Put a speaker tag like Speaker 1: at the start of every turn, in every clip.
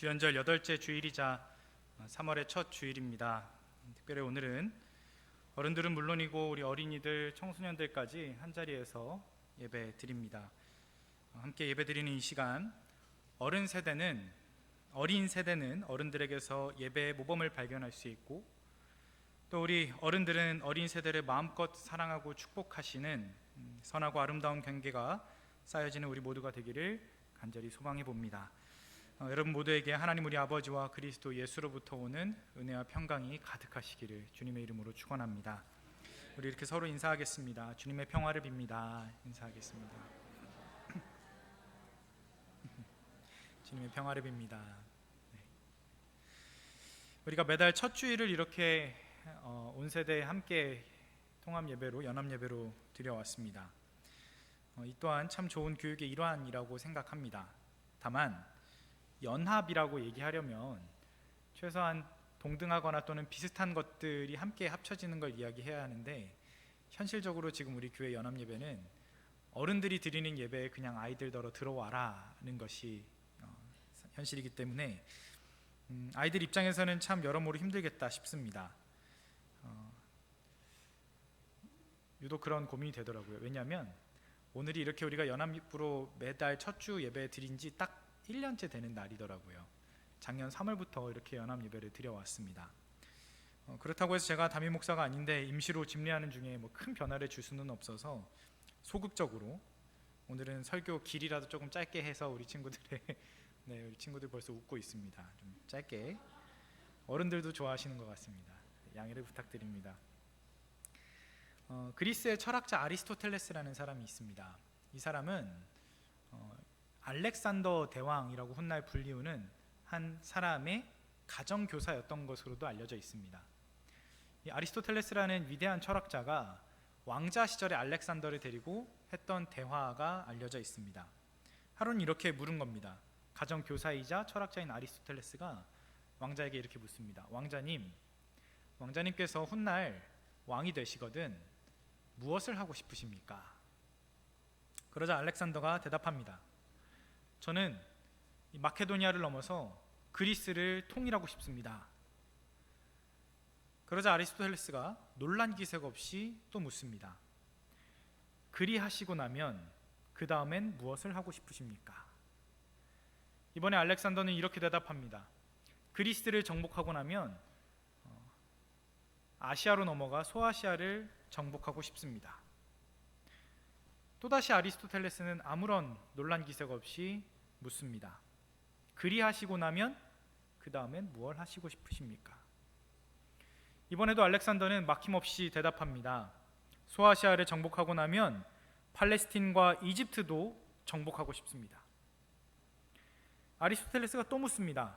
Speaker 1: 주연절 여덟째 주일이자 3월의 첫 주일입니다. 특별히 오늘은 어른들은 물론이고 우리 어린이들, 청소년들까지 한 자리에서 예배 드립니다. 함께 예배 드리는 이 시간 어른 세대는 어린 세대는 어른들에게서 예배의 모범을 발견할 수 있고 또 우리 어른들은 어린 세대를 마음껏 사랑하고 축복하시는 음, 선하고 아름다운 경계가 쌓여지는 우리 모두가 되기를 간절히 소망해 봅니다. 어, 여러분 모두에게 하나님 우리 아버지와 그리스도 예수로부터 오는 은혜와 평강이 가득하시기를 주님의 이름으로 축원합니다. 우리 이렇게 서로 인사하겠습니다. 주님의 평화를 빕니다. 인사하겠습니다. 주님의 평화를 빕니다. 네. 우리가 매달 첫 주일을 이렇게 어, 온 세대 함께 통합 예배로 연합 예배로 드려왔습니다. 어, 이 또한 참 좋은 교육의 일환이라고 생각합니다. 다만 연합이라고 얘기하려면 최소한 동등하거나 또는 비슷한 것들이 함께 합쳐지는 걸 이야기해야 하는데 현실적으로 지금 우리 교회 연합 예배는 어른들이 드리는 예배에 그냥 아이들더러 들어와라는 것이 어, 현실이기 때문에 음, 아이들 입장에서는 참 여러모로 힘들겠다 싶습니다. 어, 유독 그런 고민이 되더라고요. 왜냐하면 오늘이 이렇게 우리가 연합으로 매달 첫 주 예배 드린 지 딱 1년째 되는 날이더라고요. 작년 3월부터 이렇게 연합 예배를 드려왔습니다. 어, 그렇다고 해서 제가 담임 목사가 아닌데 임시로 집례하는 중에 뭐 큰 변화를 줄 수는 없어서 소극적으로 오늘은 설교 길이라도 조금 짧게 해서 우리 친구들의 네 우리 친구들 벌써 웃고 있습니다. 좀 짧게 어른들도 좋아하시는 것 같습니다. 양해를 부탁드립니다. 어, 그리스의 철학자 아리스토텔레스라는 사람이 있습니다. 이 사람은 어, 알렉산더 대왕이라고 훗날 불리우는 한 사람의 가정 교사였던 것으로도 알려져 있습니다. 이 아리스토텔레스라는 위대한 철학자가 왕자 시절에 알렉산더를 데리고 했던 대화가 알려져 있습니다. 하루는 이렇게 물은 겁니다. 가정 교사이자 철학자인 아리스토텔레스가 왕자에게 이렇게 묻습니다. 왕자님, 왕자님께서 훗날 왕이 되시거든 무엇을 하고 싶으십니까? 그러자 알렉산더가 대답합니다. 저는 마케도니아를 넘어서 그리스를 통일하고 싶습니다. 그러자 아리스토텔레스가 논란 기색 없이 또 묻습니다. 그리하시고 나면 그 다음엔 무엇을 하고 싶으십니까? 이번에 알렉산더는 이렇게 대답합니다. 그리스를 정복하고 나면 어, 아시아로 넘어가 소아시아를 정복하고 싶습니다. 또다시 아리스토텔레스는 아무런 논란 기색 없이 묻습니다. 그리하시고 나면 그 다음엔 무엇 하시고 싶으십니까? 이번에도 알렉산더는 막힘없이 대답합니다. 소아시아를 정복하고 나면 팔레스틴과 이집트도 정복하고 싶습니다. 아리스토텔레스가 또 묻습니다.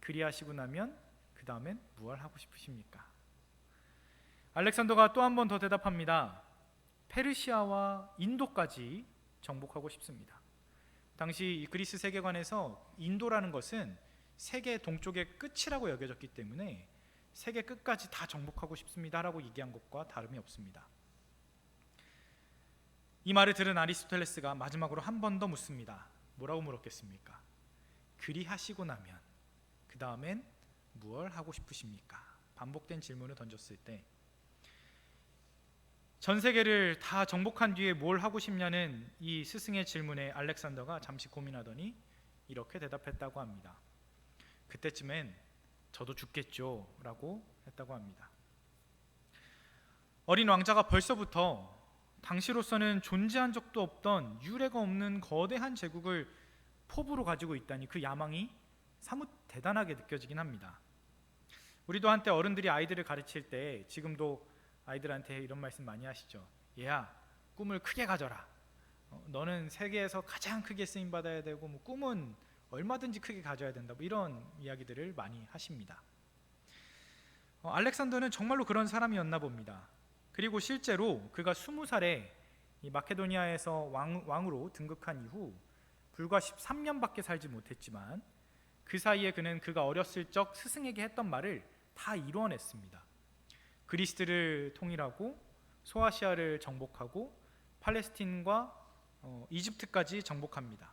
Speaker 1: 그리하시고 나면 그 다음엔 무엇 하고 싶으십니까? 알렉산더가 또 한 번 더 대답합니다. 페르시아와 인도까지 정복하고 싶습니다. 당시 그리스 세계관에서 인도라는 것은 세계 동쪽의 끝이라고 여겨졌기 때문에 세계 끝까지 다 정복하고 싶습니다라고 얘기한 것과 다름이 없습니다. 이 말을 들은 아리스토텔레스가 마지막으로 한 번 더 묻습니다. 뭐라고 물었겠습니까? 그리하시고 나면 그 다음엔 무엇 하고 싶으십니까? 반복된 질문을 던졌을 때 전 세계를 다 정복한 뒤에 뭘 하고 싶냐는 이 스승의 질문에 알렉산더가 잠시 고민하더니 이렇게 대답했다고 합니다. 그때쯤엔 저도 죽겠죠라고 했다고 합니다. 어린 왕자가 벌써부터 당시로서는 존재한 적도 없던 유례가 없는 거대한 제국을 포부로 가지고 있다니 그 야망이 사뭇 대단하게 느껴지긴 합니다. 우리도 한때 어른들이 아이들을 가르칠 때 지금도 아이들한테 이런 말씀 많이 하시죠. 얘야, 꿈을 크게 가져라. 어, 너는 세계에서 가장 크게 쓰임 받아야 되고 뭐 꿈은 얼마든지 크게 가져야 된다. 뭐 이런 이야기들을 많이 하십니다. 어, 알렉산더는 정말로 그런 사람이었나 봅니다. 그리고 실제로 그가 스무 살에 마케도니아에서 왕, 왕으로 등극한 이후 불과 13년밖에 살지 못했지만 그 사이에 그는 그가 어렸을 적 스승에게 했던 말을 다 이루어냈습니다. 그리스를 통일하고 소아시아를 정복하고 팔레스틴과 어, 이집트까지 정복합니다.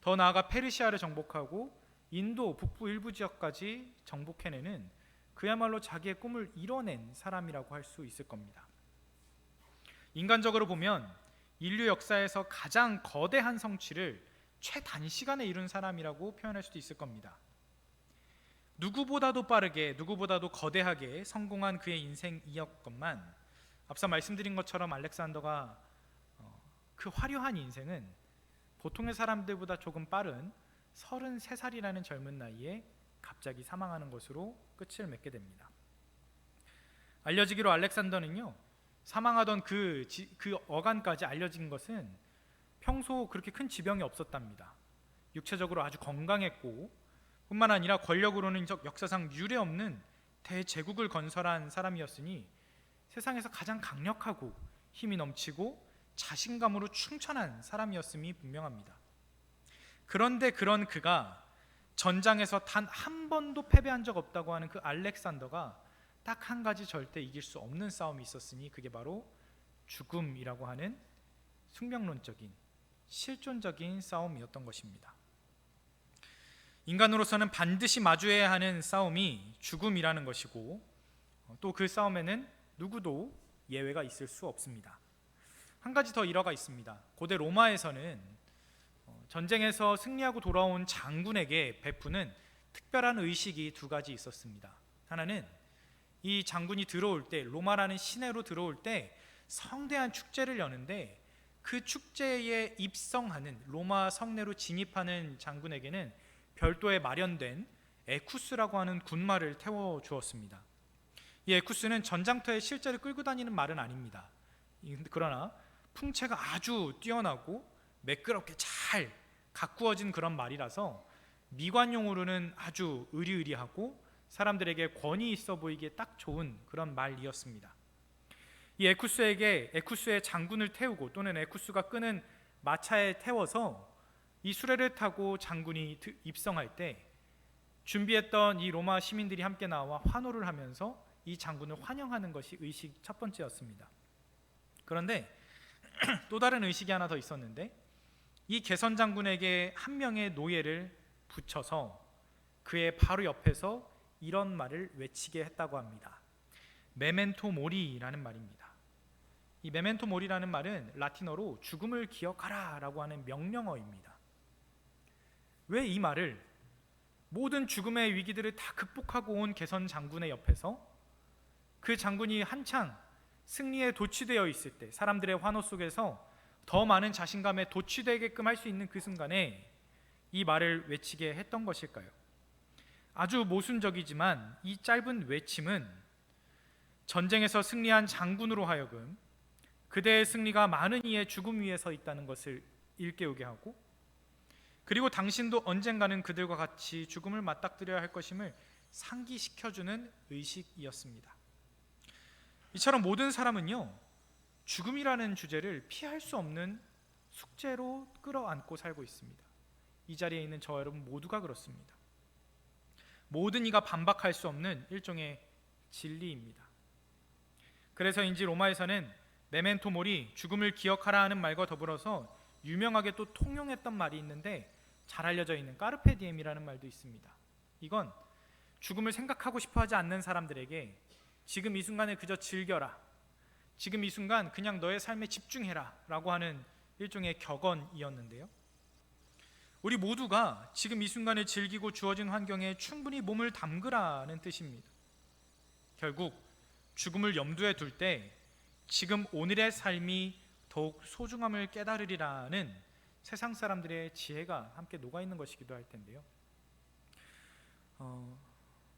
Speaker 1: 더 나아가 페르시아를 정복하고 인도 북부 일부 지역까지 정복해내는 그야말로 자기의 꿈을 이뤄낸 사람이라고 할 수 있을 겁니다. 인간적으로 보면 인류 역사에서 가장 거대한 성취를 최단 시간에 이룬 사람이라고 표현할 수도 있을 겁니다. 누구보다도 빠르게 누구보다도 거대하게 성공한 그의 인생이었건만 앞서 말씀드린 것처럼 알렉산더가 어, 그 화려한 인생은 보통의 사람들보다 조금 빠른 33살이라는 젊은 나이에 갑자기 사망하는 것으로 끝을 맺게 됩니다. 알려지기로 알렉산더는요 사망하던 그, 지, 그 어간까지 알려진 것은 평소 그렇게 큰 지병이 없었답니다. 육체적으로 아주 건강했고 뿐만 아니라 권력으로는 역사상 유례 없는 대제국을 건설한 사람이었으니 세상에서 가장 강력하고 힘이 넘치고 자신감으로 충천한 사람이었음이 분명합니다. 그런데 그런 그가 전장에서 단 한 번도 패배한 적 없다고 하는 그 알렉산더가 딱 한 가지 절대 이길 수 없는 싸움이 있었으니 그게 바로 죽음이라고 하는 숙명론적인 실존적인 싸움이었던 것입니다. 인간으로서는 반드시 마주해야 하는 싸움이 죽음이라는 것이고 또 그 싸움에는 누구도 예외가 있을 수 없습니다. 한 가지 더 일화가 있습니다. 고대 로마에서는 어, 전쟁에서 승리하고 돌아온 장군에게 베푸는 특별한 의식이 두 가지 있었습니다. 하나는 이 장군이 들어올 때 로마라는 시내로 들어올 때 성대한 축제를 여는데 그 축제에 입성하는 로마 성내로 진입하는 장군에게는 별도에 마련된 에쿠스라고 하는 군말을 태워 주었습니다. 이 에쿠스는 전장터에 실제로 끌고 다니는 말은 아닙니다. 그러나 풍채가 아주 뛰어나고 매끄럽게 잘 가꾸어진 그런 말이라서 미관용으로는 아주 의리의리하고 사람들에게 권위 있어 보이기에 딱 좋은 그런 말이었습니다. 이 에쿠스에게 에쿠스의 장군을 태우고 또는 에쿠스가 끄는 마차에 태워서 이 수레를 타고 장군이 입성할 때 준비했던 이 로마 시민들이 함께 나와 환호를 하면서 이 장군을 환영하는 것이 의식 첫 번째였습니다. 그런데 또 다른 의식이 하나 더 있었는데 이 개선 장군에게 한 명의 노예를 붙여서 그의 바로 옆에서 이런 말을 외치게 했다고 합니다. 메멘토 모리라는 말입니다. 이 메멘토 모리라는 말은 라틴어로 죽음을 기억하라라고 하는 명령어입니다. 왜 이 말을 모든 죽음의 위기들을 다 극복하고 온 개선 장군의 옆에서 그 장군이 한창 승리에 도취되어 있을 때 사람들의 환호 속에서 더 많은 자신감에 도취되게끔 할 수 있는 그 순간에 이 말을 외치게 했던 것일까요? 아주 모순적이지만 이 짧은 외침은 전쟁에서 승리한 장군으로 하여금 그대의 승리가 많은 이의 죽음 위에 서 있다는 것을 일깨우게 하고 그리고 당신도 언젠가는 그들과 같이 죽음을 맞닥뜨려야 할 것임을 상기시켜주는 의식이었습니다. 이처럼 모든 사람은요 죽음이라는 주제를 피할 수 없는 숙제로 끌어안고 살고 있습니다. 이 자리에 있는 저 여러분 모두가 그렇습니다. 모든 이가 반박할 수 없는 일종의 진리입니다. 그래서인지 로마에서는 메멘토 모리 죽음을 기억하라 하는 말과 더불어서 유명하게 또 통용했던 말이 있는데 잘 알려져 있는 까르페 디엠이라는 말도 있습니다. 이건 죽음을 생각하고 싶어 하지 않는 사람들에게 지금 이 순간을 그저 즐겨라. 지금 이 순간 그냥 너의 삶에 집중해라 라고 하는 일종의 격언이었는데요. 우리 모두가 지금 이 순간을 즐기고 주어진 환경에 충분히 몸을 담그라는 뜻입니다. 결국 죽음을 염두에 둘 때 지금 오늘의 삶이 더욱 소중함을 깨달으리라는 세상 사람들의 지혜가 함께 녹아 있는 것이기도 할 텐데요. 어,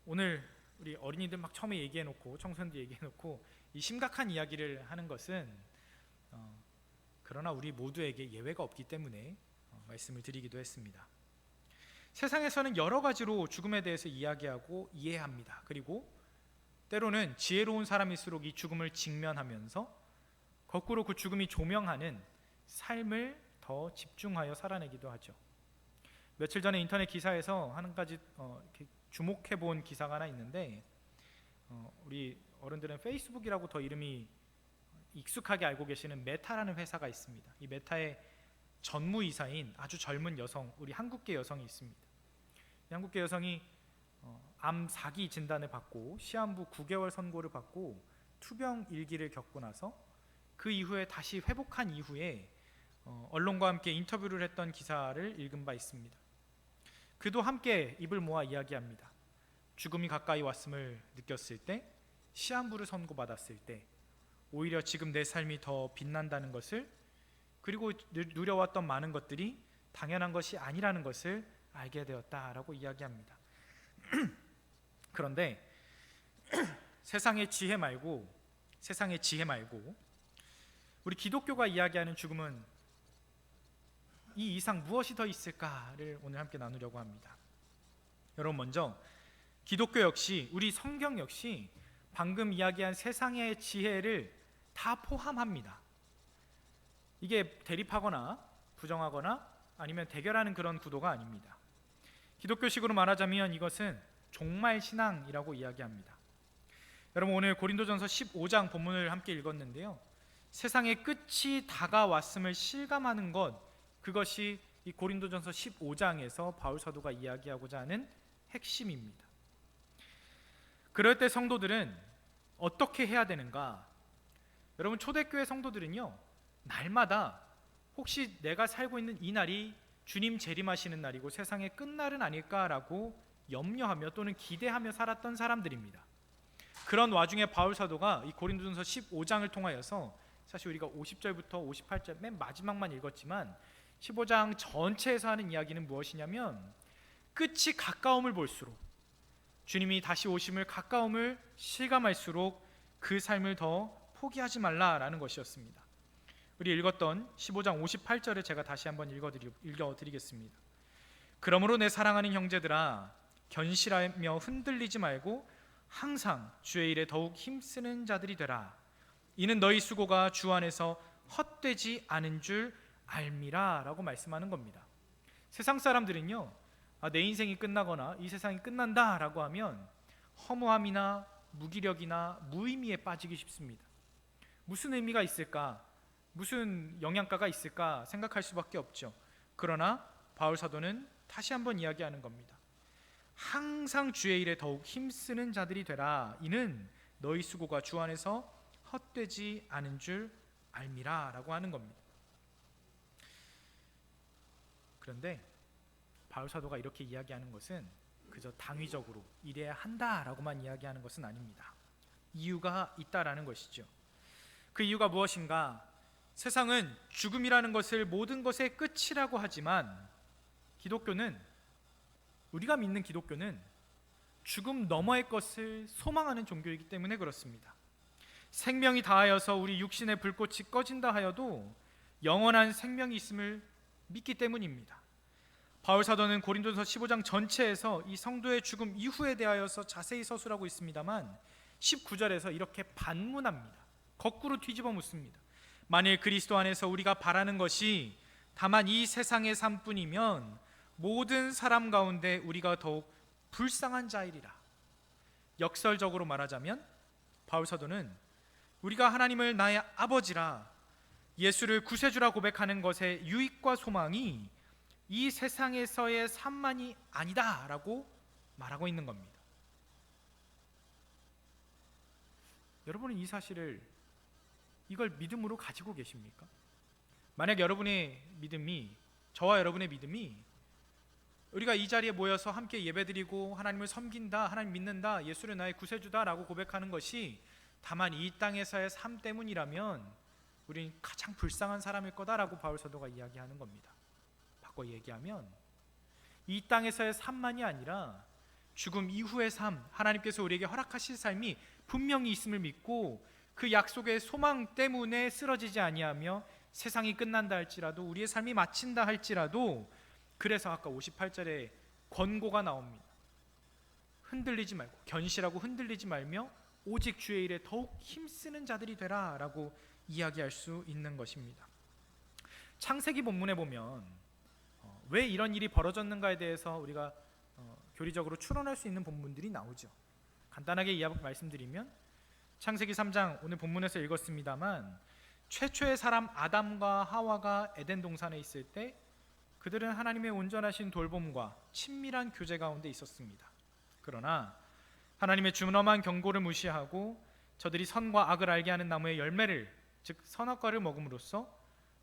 Speaker 1: 오늘 우리 어린이들 막 처음에 얘기해 놓고 청소년들 얘기해 놓고 이 심각한 이야기를 하는 것은 어, 그러나 우리 모두에게 예외가 없기 때문에 어, 말씀을 드리기도 했습니다. 세상에서는 여러 가지로 죽음에 대해서 이야기하고 이해합니다. 그리고 때로는 지혜로운 사람일수록 이 죽음을 직면하면서 거꾸로 그 죽음이 조명하는 삶을 더 집중하여 살아내기도 하죠. 며칠 전에 인터넷 기사에서 한 가지 어, 주목해 본 기사가 하나 있는데 어, 우리 어른들은 페이스북이라고 더 이름이 익숙하게 알고 계시는 메타라는 회사가 있습니다. 이 메타의 전무이사인 아주 젊은 여성, 우리 한국계 여성이 있습니다. 한국계 여성이 어, 암 4기 진단을 받고 시한부 9개월 선고를 받고 투병 일기를 겪고 나서 그 이후에 다시 회복한 이후에 어, 언론과 함께 인터뷰를 했던 기사를 읽은 바 있습니다. 그도 함께 입을 모아 이야기합니다. 죽음이 가까이 왔음을 느꼈을 때, 시한부를 선고받았을 때, 오히려 지금 내 삶이 더 빛난다는 것을 그리고 누- 누려왔던 많은 것들이 당연한 것이 아니라는 것을 알게 되었다라고 이야기합니다. 그런데 세상의 지혜 말고 세상의 지혜 말고 우리 기독교가 이야기하는 죽음은 이 이상 무엇이 더 있을까를 오늘 함께 나누려고 합니다. 여러분 먼저 기독교 역시 우리 성경 역시 방금 이야기한 세상의 지혜를 다 포함합니다. 이게 대립하거나 부정하거나 아니면 대결하는 그런 구도가 아닙니다. 기독교식으로 말하자면 이것은 종말 신앙이라고 이야기합니다. 여러분 오늘 고린도전서 15장 본문을 함께 읽었는데요. 세상의 끝이 다가왔음을 실감하는 것 그것이 이 고린도전서 15장에서 바울 사도가 이야기하고자 하는 핵심입니다. 그럴 때 성도들은 어떻게 해야 되는가? 여러분 초대교회 성도들은요. 날마다 혹시 내가 살고 있는 이 날이 주님 재림하시는 날이고 세상의 끝날은 아닐까라고 염려하며 또는 기대하며 살았던 사람들입니다. 그런 와중에 바울 사도가 이 고린도전서 15장을 통하여서 사실 우리가 50절부터 58절 맨 마지막만 읽었지만 15장 전체에서 하는 이야기는 무엇이냐면 끝이 가까움을 볼수록 주님이 다시 오심을 가까움을 실감할수록 그 삶을 더 포기하지 말라라는 것이었습니다. 우리 읽었던 15장 58절을 제가 다시 한번 읽어드리, 읽어드리겠습니다. 그러므로 내 사랑하는 형제들아 견실하며 흔들리지 말고 항상 주의 일에 더욱 힘쓰는 자들이 되라. 이는 너희 수고가 주 안에서 헛되지 않은 줄 알미라라고 말씀하는 겁니다. 세상 사람들은요, 아, 내 인생이 끝나거나 이 세상이 끝난다라고 하면 허무함이나 무기력이나 무의미에 빠지기 쉽습니다. 무슨 의미가 있을까? 무슨 영양가가 있을까 생각할 수밖에 없죠. 그러나 바울 사도는 다시 한번 이야기하는 겁니다. 항상 주의 일에 더욱 힘쓰는 자들이 되라. 이는 너희 수고가 주 안에서 헛되지 않은 줄 알미라라고 하는 겁니다. 그런데 바울 사도가 이렇게 이야기하는 것은 그저 당위적으로 이래야 한다라고만 이야기하는 것은 아닙니다. 이유가 있다라는 것이죠. 그 이유가 무엇인가? 세상은 죽음이라는 것을 모든 것의 끝이라고 하지만 기독교는 우리가 믿는 기독교는 죽음 너머의 것을 소망하는 종교이기 때문에 그렇습니다. 생명이 다하여서 우리 육신의 불꽃이 꺼진다 하여도 영원한 생명이 있음을 믿기 때문입니다. 바울 사도는 고린도서 15장 전체에서 이 성도의 죽음 이후에 대하여서 자세히 서술하고 있습니다만 19절에서 이렇게 반문합니다. 거꾸로 뒤집어 묻습니다. 만일 그리스도 안에서 우리가 바라는 것이 다만 이 세상의 삶뿐이면 모든 사람 가운데 우리가 더욱 불쌍한 자이리라. 역설적으로 말하자면 바울 사도는 우리가 하나님을 나의 아버지라 예수를 구세주라 고백하는 것의 유익과 소망이 이 세상에서의 삶만이 아니다라고 말하고 있는 겁니다. 여러분은 이 사실을 이걸 믿음으로 가지고 계십니까? 만약 여러분의 믿음이 저와 여러분의 믿음이 우리가 이 자리에 모여서 함께 예배드리고 하나님을 섬긴다, 하나님 믿는다, 예수를 나의 구세주다라고 고백하는 것이 다만 이 땅에서의 삶 때문이라면 우리는 가장 불쌍한 사람일 거다라고 바울 사도가 이야기하는 겁니다. 바꿔 얘기하면 이 땅에서의 삶만이 아니라 죽음 이후의 삶, 하나님께서 우리에게 허락하실 삶이 분명히 있음을 믿고 그 약속의 소망 때문에 쓰러지지 아니하며 세상이 끝난다 할지라도 우리의 삶이 마친다 할지라도 그래서 아까 58절에 권고가 나옵니다. 흔들리지 말고 견실하고 흔들리지 말며 오직 주의 일에 더욱 힘쓰는 자들이 되라라고 이야기할 수 있는 것입니다. 창세기 본문에 보면 어, 왜 이런 일이 벌어졌는가에 대해서 우리가 어, 교리적으로 추론할 수 있는 본문들이 나오죠. 간단하게 이야기 말씀드리면 창세기 3장 오늘 본문에서 읽었습니다만 최초의 사람 아담과 하와가 에덴 동산에 있을 때 그들은 하나님의 온전하신 돌봄과 친밀한 교제 가운데 있었습니다. 그러나 하나님의 준엄한 경고를 무시하고 저들이 선과 악을 알게 하는 나무의 열매를 즉 선악과를 먹음으로써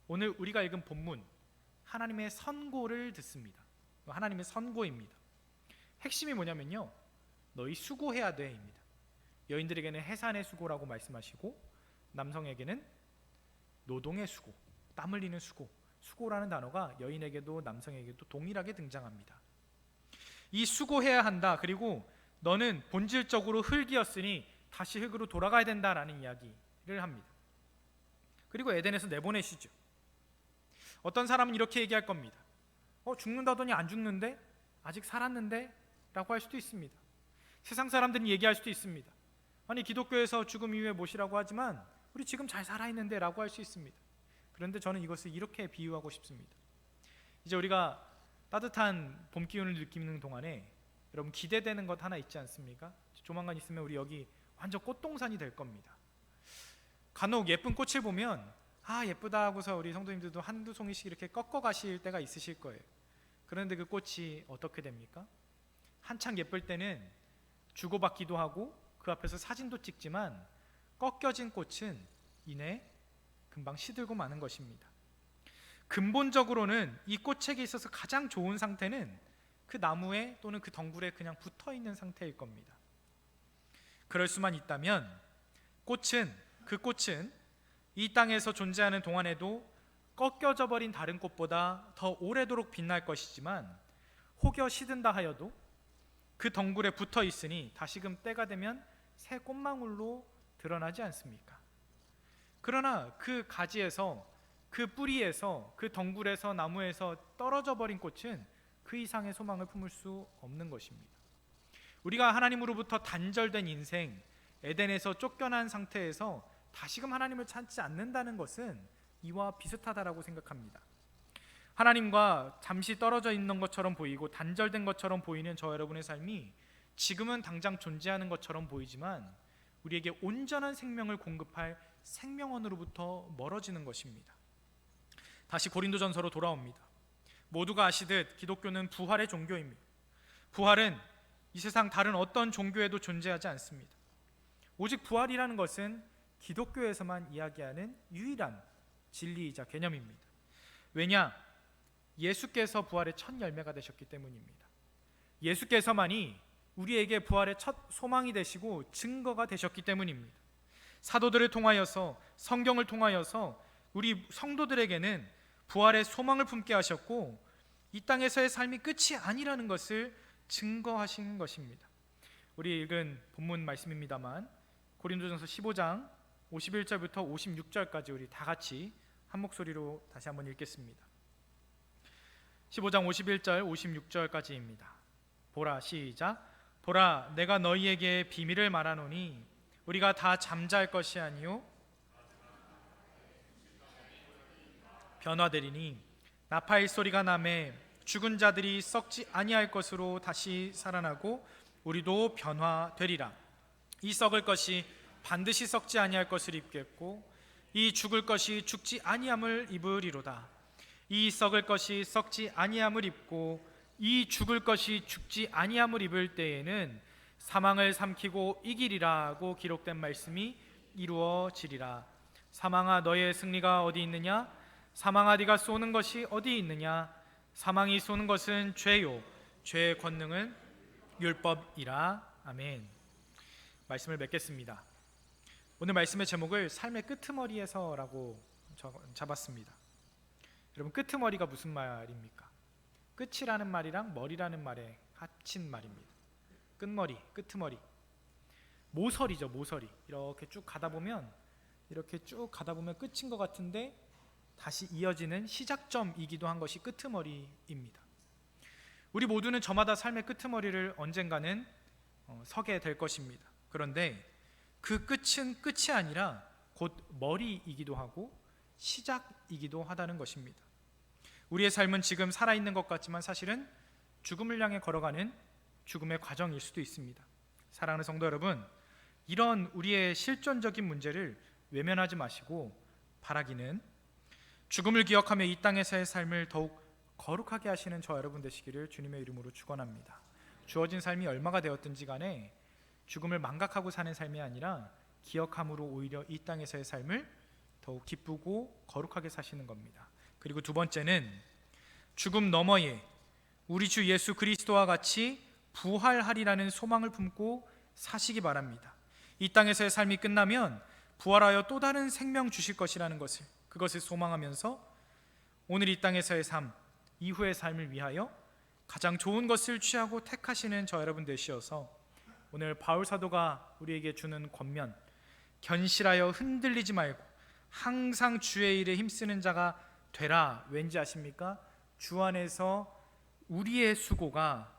Speaker 1: 오늘 우리가 읽은 본문 하나님의 선고를 듣습니다. 하나님의 선고입니다. 핵심이 뭐냐면요. 너희 수고해야 돼입니다. 여인들에게는 해산의 수고라고 말씀하시고 남성에게는 노동의 수고, 땀 흘리는 수고. 수고라는 단어가 여인에게도 남성에게도 동일하게 등장합니다. 이 수고해야 한다. 그리고 너는 본질적으로 흙이었으니 다시 흙으로 돌아가야 된다라는 이야기를 합니다. 그리고 에덴에서 내보내시죠. 어떤 사람은 이렇게 얘기할 겁니다. 어, 죽는다더니 안 죽는데? 아직 살았는데? 라고 할 수도 있습니다. 세상 사람들은 얘기할 수도 있습니다. 아니, 기독교에서 죽음 이후에 못이라고 하지만 우리 지금 잘 살아있는데 라고 할 수 있습니다. 그런데 저는 이것을 이렇게 비유하고 싶습니다. 이제 우리가 따뜻한 봄 기운을 느끼는 동안에 여러분 기대되는 것 하나 있지 않습니까? 조만간 있으면 우리 여기 완전 꽃동산이 될 겁니다. 간혹 예쁜 꽃을 보면 아 예쁘다 하고서 우리 성도님들도 한두 송이씩 이렇게 꺾어 가실 때가 있으실 거예요. 그런데 그 꽃이 어떻게 됩니까? 한창 예쁠 때는 주고받기도 하고 그 앞에서 사진도 찍지만 꺾여진 꽃은 이내 금방 시들고 마는 것입니다. 근본적으로는 이 꽃에게 있어서 가장 좋은 상태는 그 나무에 또는 그 덩굴에 그냥 붙어 있는 상태일 겁니다. 그럴 수만 있다면 꽃은 그 꽃은 이 땅에서 존재하는 동안에도 꺾여져 버린 다른 꽃보다 더 오래도록 빛날 것이지만 혹여 시든다 하여도 그 덩굴에 붙어 있으니 다시금 때가 되면 새 꽃망울로 드러나지 않습니까? 그러나 그 가지에서 그 뿌리에서 그 덩굴에서 나무에서 떨어져 버린 꽃은 그 이상의 소망을 품을 수 없는 것입니다. 우리가 하나님으로부터 단절된 인생, 에덴에서 쫓겨난 상태에서 다시금 하나님을 찾지 않는다는 것은 이와 비슷하다라고 생각합니다. 하나님과 잠시 떨어져 있는 것처럼 보이고 단절된 것처럼 보이는 저 여러분의 삶이 지금은 당장 존재하는 것처럼 보이지만 우리에게 온전한 생명을 공급할 생명원으로부터 멀어지는 것입니다. 다시 고린도전서로 돌아옵니다. 모두가 아시듯 기독교는 부활의 종교입니다. 부활은 이 세상 다른 어떤 종교에도 존재하지 않습니다. 오직 부활이라는 것은 기독교에서만 이야기하는 유일한 진리이자 개념입니다. 왜냐? 예수께서 부활의 첫 열매가 되셨기 때문입니다. 예수께서만이 우리에게 부활의 첫 소망이 되시고 증거가 되셨기 때문입니다. 사도들을 통하여서 성경을 통하여서 우리 성도들에게는 부활의 소망을 품게 하셨고 이 땅에서의 삶이 끝이 아니라는 것을 증거하신 것입니다. 우리 읽은 본문 말씀입니다만 고린도전서 15장 51절부터 56절까지 우리 다 같이 한 목소리로 다시 한번 읽겠습니다. 15장 51절 56절까지입니다. 보라 시작 보라 내가 너희에게 비밀을 말하노니 우리가 다 잠잘 것이 아니요 변화되리니 나팔 소리가 남에 죽은 자들이 썩지 아니할 것으로 다시 살아나고 우리도 변화되리라 이 썩을 것이 반드시 썩지 아니할 것을 입겠고 이 죽을 것이 죽지 아니함을 입으리로다 이 썩을 것이 썩지 아니함을 입고 이 죽을 것이 죽지 아니함을 입을 때에는 사망을 삼키고 이기리라고 기록된 말씀이 이루어지리라. 사망아 너의 승리가 어디 있느냐? 사망아 네가 쏘는 것이 어디 있느냐? 사망이 쏘는 것은 죄요. 죄의 권능은 율법이라. 아멘. 말씀을 맺겠습니다. 오늘 말씀의 제목을 삶의 끄트머리에서라고 잡았습니다. 여러분 끄트머리가 무슨 말입니까? 끝이라는 말이랑 머리라는 말에 합친 말입니다. 끝머리, 끄트머리. 모서리죠, 모서리. 이렇게 쭉 가다 보면 이렇게 쭉 가다 보면 끝인 것 같은데 다시 이어지는 시작점이기도 한 것이 끄트머리입니다. 우리 모두는 저마다 삶의 끄트머리를 언젠가는 어, 서게 될 것입니다. 그런데 그 끝은 끝이 아니라 곧 머리이기도 하고 시작이기도 하다는 것입니다. 우리의 삶은 지금 살아있는 것 같지만 사실은 죽음을 향해 걸어가는 죽음의 과정일 수도 있습니다. 사랑하는 성도 여러분, 이런 우리의 실존적인 문제를 외면하지 마시고 바라기는 죽음을 기억하며 이 땅에서의 삶을 더욱 거룩하게 하시는 저 여러분 되시기를 주님의 이름으로 축원합니다. 주어진 삶이 얼마가 되었든지 간에 죽음을 망각하고 사는 삶이 아니라 기억함으로 오히려 이 땅에서의 삶을 더욱 기쁘고 거룩하게 사시는 겁니다. 그리고 두 번째는 죽음 너머에 우리 주 예수 그리스도와 같이 부활하리라는 소망을 품고 사시기 바랍니다. 이 땅에서의 삶이 끝나면 부활하여 또 다른 생명 주실 것이라는 것을 그것을 소망하면서 오늘 이 땅에서의 삶 이후의 삶을 위하여 가장 좋은 것을 취하고 택하시는 저 여러분 되시어서 오늘 바울 사도가 우리에게 주는 권면 견실하여 흔들리지 말고 항상 주의 일에 힘쓰는 자가 되라 왠지 아십니까? 주 안에서 우리의 수고가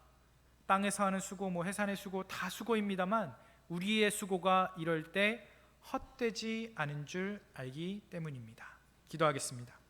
Speaker 1: 땅에서 하는 수고 뭐 해산의 수고 다 수고입니다만 우리의 수고가 이럴 때 헛되지 않은 줄 알기 때문입니다. 기도하겠습니다.